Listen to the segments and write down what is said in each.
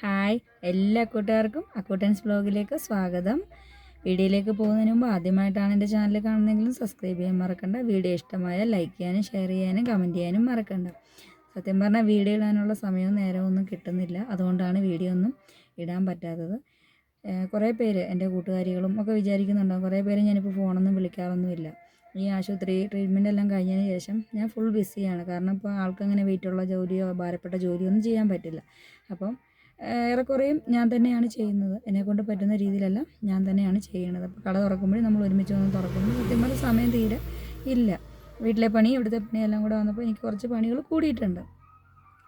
Hi എല്ലാ കൂട്ടുകാർക്കും അക്കൂട്ടൻസ് ബ്ലോഗിലേക്ക് സ്വാഗതം. വീഡിയോയിലേക്ക് പോകുന്നതിന് മുമ്പ് ആദ്യമായിട്ടാണ് എന്റെ ചാനൽ കാണുന്നതെങ്കിലും സബ്സ്ക്രൈബ് ചെയ്യാൻ മറക്കണ്ട. വീഡിയോ ഇഷ്ടമായ ലൈക്ക് ചെയ്യാനും ഷെയർ ചെയ്യാനും കമന്റ് ചെയ്യാനും മറക്കണ്ട. സത്യം പറഞ്ഞാൽ വീഡിയോ ഇടാനുള്ള സമയവും നേരമൊന്നും കിട്ടുന്നില്ല. അതുകൊണ്ടാണ് വീഡിയോ ഒന്നും ഇടാൻ പറ്റാത്തത്. കുറേ പേര് എന്റെ കൂട്ടുകാരികളും ഒക്കെ വിചാരിക്കുന്നുണ്ടാവും. കുറേ പേര് ഞാനിപ്പോൾ ഫോണൊന്നും വിളിക്കാറൊന്നുമില്ല. ഈ ആശുപത്രി ട്രീറ്റ്മെന്റ് എല്ലാം കഴിഞ്ഞതിന് ശേഷം ഞാൻ ഫുൾ ബിസിയാണ് കാരണം ഇപ്പോൾ ആൾക്കങ്ങനെ വെയിറ്റുള്ള ജോലിയോ ഭാരപ്പെട്ട ജോലിയോ ഒന്നും ചെയ്യാൻ പറ്റില്ല. അപ്പം ഏറെക്കുറെയും ഞാൻ തന്നെയാണ് ചെയ്യുന്നത്. എന്നെക്കൊണ്ട് പറ്റുന്ന രീതിയിലല്ല ഞാൻ തന്നെയാണ് ചെയ്യുന്നത് അപ്പോൾ കട തുറക്കുമ്പോഴും നമ്മൾ ഒരുമിച്ച് വന്ന് തുറക്കുമ്പോൾ പറഞ്ഞാൽ സമയം തീരെ ഇല്ല. വീട്ടിലെ പണി ഇവിടുത്തെ പണി എല്ലാം കൂടെ വന്നപ്പോൾ എനിക്ക് കുറച്ച് പണികൾ കൂടിയിട്ടുണ്ട്.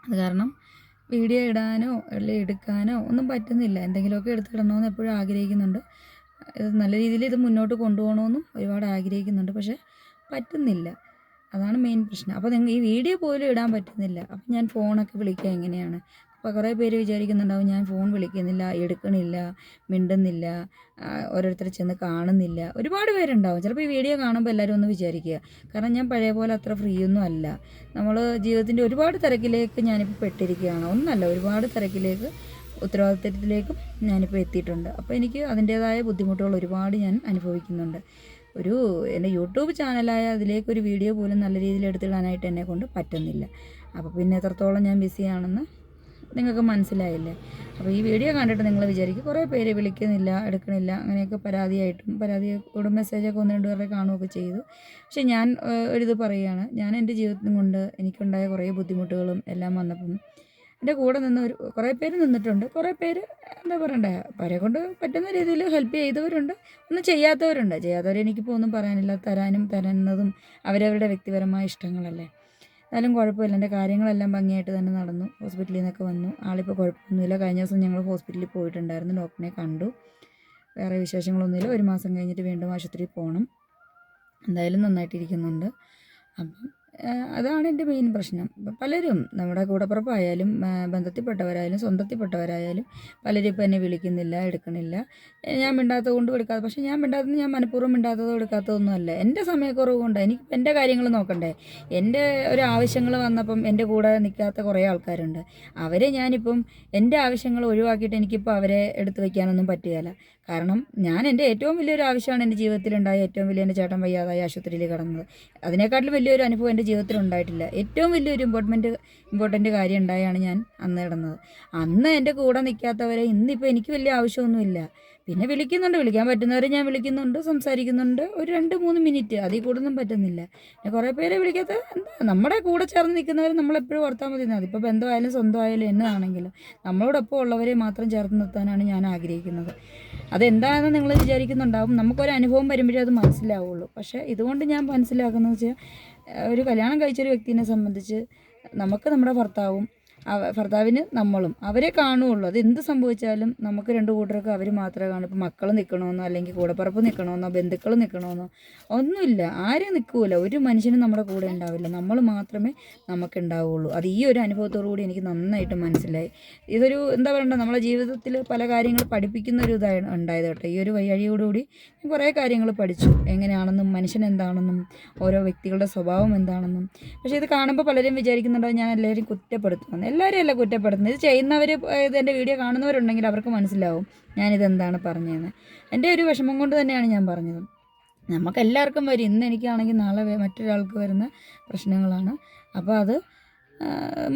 അത് കാരണം വീഡിയോ ഇടാനോ അല്ലെങ്കിൽ എടുക്കാനോ ഒന്നും പറ്റുന്നില്ല. എന്തെങ്കിലുമൊക്കെ എടുത്തിടണമെന്ന് എപ്പോഴും ആഗ്രഹിക്കുന്നുണ്ട്. ഇത് നല്ല രീതിയിൽ ഇത് മുന്നോട്ട് കൊണ്ടുപോകണമെന്നും ഒരുപാട് ആഗ്രഹിക്കുന്നുണ്ട്. പക്ഷേ പറ്റുന്നില്ല. അതാണ് മെയിൻ പ്രശ്നം. അപ്പോൾ നിങ്ങൾ ഈ വീഡിയോ പോലും ഇടാൻ പറ്റുന്നില്ല. അപ്പം ഞാൻ ഫോണൊക്കെ വിളിക്കുക എങ്ങനെയാണ്? അപ്പോൾ കുറേ പേര് വിചാരിക്കുന്നുണ്ടാവും ഞാൻ ഫോൺ വിളിക്കുന്നില്ല എടുക്കണില്ല മിണ്ടുന്നില്ല ഓരോരുത്തർ ചെന്ന് കാണുന്നില്ല. ഒരുപാട് പേരുണ്ടാവും. ചിലപ്പോൾ ഈ വീഡിയോ കാണുമ്പോൾ എല്ലാവരും ഒന്ന് വിചാരിക്കുക. കാരണം ഞാൻ പഴയ പോലെ അത്ര ഫ്രീ ഒന്നും അല്ല. നമ്മൾ ജീവിതത്തിന്റെ ഒരുപാട് തിരക്കിലേക്ക് ഞാനിപ്പോൾ പെട്ടിരിക്കുകയാണ്. ഒന്നല്ല ഒരുപാട് തിരക്കിലേക്ക് ഉത്തരവാദിത്തത്തിലേക്കും ഞാനിപ്പോൾ എത്തിയിട്ടുണ്ട്. അപ്പോൾ എനിക്ക് അതിന്റേതായ ബുദ്ധിമുട്ടുകൾ ഒരുപാട് ഞാൻ അനുഭവിക്കുന്നുണ്ട്. ഒരു എന്റെ യൂട്യൂബ് ചാനലായ അതിലേക്ക് ഒരു വീഡിയോ പോലും നല്ല രീതിയിൽ എടുത്തിടാനായിട്ട് എന്നെ കൊണ്ട് പറ്റുന്നില്ല. അപ്പോൾ പിന്നെ എത്രത്തോളം ഞാൻ ബിസിയാണെന്ന് നിങ്ങൾക്ക് മനസ്സിലായില്ലേ? അപ്പോൾ ഈ വീഡിയോ കണ്ടിട്ട് നിങ്ങൾ വിചാരിക്കും കുറേ പേര് വിളിക്കുന്നില്ല എടുക്കണില്ല അങ്ങനെയൊക്കെ പരാതിയായിട്ടും പരാതി പരാതിയോട് മെസ്സേജൊക്കെ ഒന്ന് രണ്ട് പേരെ കാണുകയൊക്കെ ചെയ്തു. പക്ഷേ ഞാൻ ഒരു ഒരിത് പറയുകയാണ്. ഞാൻ എന്റെ ജീവിതം കൊണ്ട് എനിക്കുണ്ടായ കുറേ ബുദ്ധിമുട്ടുകളും എല്ലാം വന്നപ്പം എന്റെ കൂടെ നിന്ന് ഒരു കുറേ പേര് നിന്നിട്ടുണ്ട്. കുറേ പേര് എന്താ പറയണ്ടേ അവരെ കൊണ്ട് പറ്റുന്ന രീതിയിൽ ഹെൽപ്പ് ചെയ്തവരുണ്ട്. ഒന്നും ചെയ്യാത്തവരുണ്ട്. ചെയ്യാത്തവരെ എനിക്കിപ്പോൾ ഒന്നും പറയാനില്ല. തരാനും തരുന്നതും അവരവരുടെ വ്യക്തിപരമായ ഇഷ്ടങ്ങളല്ലേ. എന്നാലും കുഴപ്പമില്ല. എന്റെ കാര്യങ്ങളെല്ലാം ഭംഗിയായിട്ട് തന്നെ നടന്നു. ഹോസ്പിറ്റലിൽ നിന്നൊക്കെ വന്നു. ആളിപ്പോൾ കുഴപ്പമൊന്നുമില്ല. കഴിഞ്ഞ ദിവസം ഞങ്ങൾ ഹോസ്പിറ്റലിൽ പോയിട്ടുണ്ടായിരുന്നു. ഡോക്ടറിനെ കണ്ടു. വേറെ വിശേഷങ്ങളൊന്നുമില്ല. ഒരു മാസം കഴിഞ്ഞിട്ട് വീണ്ടും ആശുപത്രിയിൽ പോകണം. എന്തായാലും നന്നായിട്ടിരിക്കുന്നുണ്ട്. അപ്പം അതാണ് എന്റെ മെയിൻ പ്രശ്നം. പലരും നമ്മുടെ കൂടപ്പുറപ്പായാലും ബന്ധത്തിൽപ്പെട്ടവരായാലും സ്വന്തത്തിൽപ്പെട്ടവരായാലും പലരും ഇപ്പം എന്നെ വിളിക്കുന്നില്ല എടുക്കണില്ല. ഞാൻ മിണ്ടാത്തത് കൊണ്ട് എടുക്കാതെ പക്ഷേ ഞാൻ മിണ്ടാത്തത് ഞാൻ മനഃപൂർവം മിണ്ടാത്തതോ എടുക്കാത്തതൊന്നും അല്ല. എന്റെ സമയക്കുറവ് കൊണ്ട് എനിക്ക് എന്റെ കാര്യങ്ങൾ നോക്കണ്ടേ. എന്റെ ഒരു ആവശ്യങ്ങൾ വന്നപ്പം എന്റെ കൂടെ നിൽക്കാത്ത കുറേ ആൾക്കാരുണ്ട്. അവരെ ഞാനിപ്പം എന്റെ ആവശ്യങ്ങൾ ഒഴിവാക്കിയിട്ട് എനിക്കിപ്പോൾ അവരെ എടുത്തു വയ്ക്കാനൊന്നും പറ്റുകയില്ല കാരണം ഞാൻ എന്റെ ഏറ്റവും വലിയൊരു ആവശ്യമാണ് എന്റെ ജീവിതത്തിലുണ്ടായ ഏറ്റവും വലിയ എന്റെ ചേട്ടൻ വയ്യാതായി ആശുപത്രിയിൽ കിടന്നത്. അതിനേക്കാട്ടിലും വലിയൊരു അനുഭവം എന്റെ ജീവിതത്തിൽ ഉണ്ടായിട്ടില്ല ഏറ്റവും വലിയൊരു ഇമ്പോർട്ടന്റ് ഇമ്പോർട്ടന്റ് കാര്യം ഉണ്ടായാണ് ഞാൻ അന്ന് കിടന്നത്. അന്ന് എന്റെ കൂടെ നിൽക്കാത്തവരെ ഇന്നിപ്പോൾ എനിക്ക് വലിയ ആവശ്യമൊന്നുമില്ല. പിന്നെ വിളിക്കുന്നുണ്ട്. വിളിക്കാൻ പറ്റുന്നവരെ ഞാൻ വിളിക്കുന്നുണ്ട് സംസാരിക്കുന്നുണ്ട്. ഒരു രണ്ട് മൂന്ന് മിനിറ്റ്. അതിൽ കൂടുതലും പറ്റുന്നില്ല. പിന്നെ കുറേ പേരെ വിളിക്കാത്ത എന്താ നമ്മുടെ കൂടെ ചേർന്ന് നിൽക്കുന്നവർ നമ്മളെപ്പോഴും ഓർത്താൽ മതി. അതിപ്പോൾ ബന്ധമായാലും സ്വന്തമായാലും എന്നതാണെങ്കിലും നമ്മളോടൊപ്പം ഉള്ളവരെ മാത്രം ചേർത്ത് നിർത്താനാണ് ഞാൻ ആഗ്രഹിക്കുന്നത്. അതെന്താണെന്ന് നിങ്ങൾ വിചാരിക്കുന്നുണ്ടാവും. നമുക്കൊരു അനുഭവം വരുമ്പോഴേ അത് മനസ്സിലാവുള്ളൂ. പക്ഷേ ഇതുകൊണ്ട് ഞാൻ മനസ്സിലാക്കുന്നത് വെച്ചാൽ ഒരു കല്യാണം കഴിച്ചൊരു വ്യക്തിനെ സംബന്ധിച്ച് നമുക്ക് നമ്മുടെ ഭർത്താവും ഭർത്താവിന് നമ്മളും അവരെ കാണുകയുള്ളൂ. അത് എന്ത് സംഭവിച്ചാലും നമുക്ക് രണ്ട് കൂട്ടർക്ക് അവർ മാത്രമേ കാണൂ. ഇപ്പോൾ മക്കൾ നിൽക്കണമെന്നോ അല്ലെങ്കിൽ കൂടപ്പറപ്പ് നിൽക്കണമെന്നോ ബന്ധുക്കൾ നിൽക്കണമെന്നോ ഒന്നുമില്ല. ആരും നിൽക്കൂല ഒരു മനുഷ്യനും നമ്മുടെ കൂടെ ഉണ്ടാവില്ല. നമ്മൾ മാത്രമേ നമുക്ക് ഉണ്ടാവുള്ളൂ അത് ഈ ഒരു അനുഭവത്തോടു കൂടി എനിക്ക് നന്നായിട്ട് മനസ്സിലായി. ഇതൊരു എന്താ പറയണ്ട നമ്മളെ ജീവിതത്തിൽ പല കാര്യങ്ങൾ പഠിപ്പിക്കുന്ന ഒരു ഇതാണ് ഉണ്ടായത് കേട്ടോ. ഈ ഒരു വഴിയോടുകൂടി കുറേ കാര്യങ്ങൾ പഠിച്ചു. എങ്ങനെയാണെന്നും മനുഷ്യൻ എന്താണെന്നും ഓരോ വ്യക്തികളുടെ സ്വഭാവം എന്താണെന്നും. പക്ഷേ ഇത് കാണുമ്പോൾ പലരും വിചാരിക്കുന്നുണ്ടാവും ഞാൻ എല്ലാവരും കുറ്റപ്പെടുത്തുമെന്ന് എല്ലാവരും അല്ല കുറ്റപ്പെടുത്തുന്നത്? ഇത് ചെയ്യുന്നവർ ഇത് എന്റെ വീഡിയോ കാണുന്നവരുണ്ടെങ്കിൽ അവർക്ക് മനസ്സിലാവും ഞാനിതെന്താണ് പറഞ്ഞതെന്ന് എന്റെ ഒരു വിഷമം കൊണ്ട് തന്നെയാണ് ഞാൻ പറഞ്ഞത്. നമുക്ക് എല്ലാവർക്കും വരും. ഇന്ന് എനിക്കാണെങ്കിൽ നാളെ മറ്റൊരാൾക്ക് വരുന്ന പ്രശ്നങ്ങളാണ്. അപ്പോൾ അത്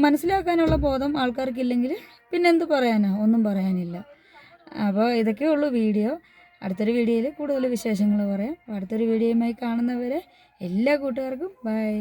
മനസ്സിലാക്കാനുള്ള ബോധം ആൾക്കാർക്കില്ലെങ്കിൽ പിന്നെ എന്ത് പറയാനാ? ഒന്നും പറയാനില്ല. അപ്പോൾ ഇതൊക്കെ ഉള്ളൂ വീഡിയോ. അടുത്തൊരു വീഡിയോയിൽ കൂടുതൽ വിശേഷങ്ങൾ പറയാം. അടുത്തൊരു വീഡിയോയുമായി കാണുന്നവരെ എല്ലാ കൂട്ടുകാർക്കും ബൈ.